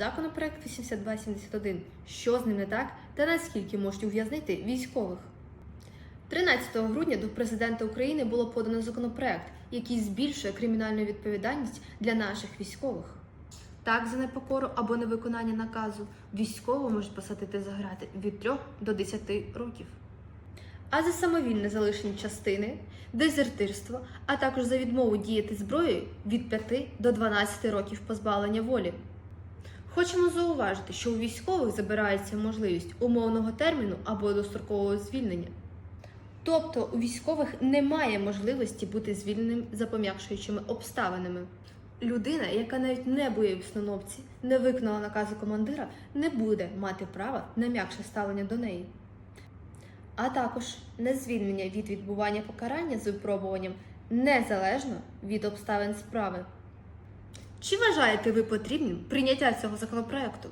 законопроект 8271. Що з ним не так та наскільки можуть ув'язнити військових? 13 грудня до президента України було подано законопроект, який збільшує кримінальну відповідальність для наших військових. Так, за непокору або невиконання наказу військового можуть посадити за грати від 3 до 10 років. А за самовільне залишення частини, дезертирство, а також за відмову діяти зброєю від 5 до 12 років позбавлення волі. Хочемо зауважити, що у військових забирається можливість умовного терміну або дострокового звільнення. Тобто у військових немає можливості бути звільненим за пом'якшуючими обставинами. Людина, яка навіть не установці, не виконала наказу командира, не буде мати права на м'якше ставлення до неї. А також не звільнення від відбування покарання з випробуванням незалежно від обставин справи. Чи вважаєте ви потрібним прийняття цього законопроекту?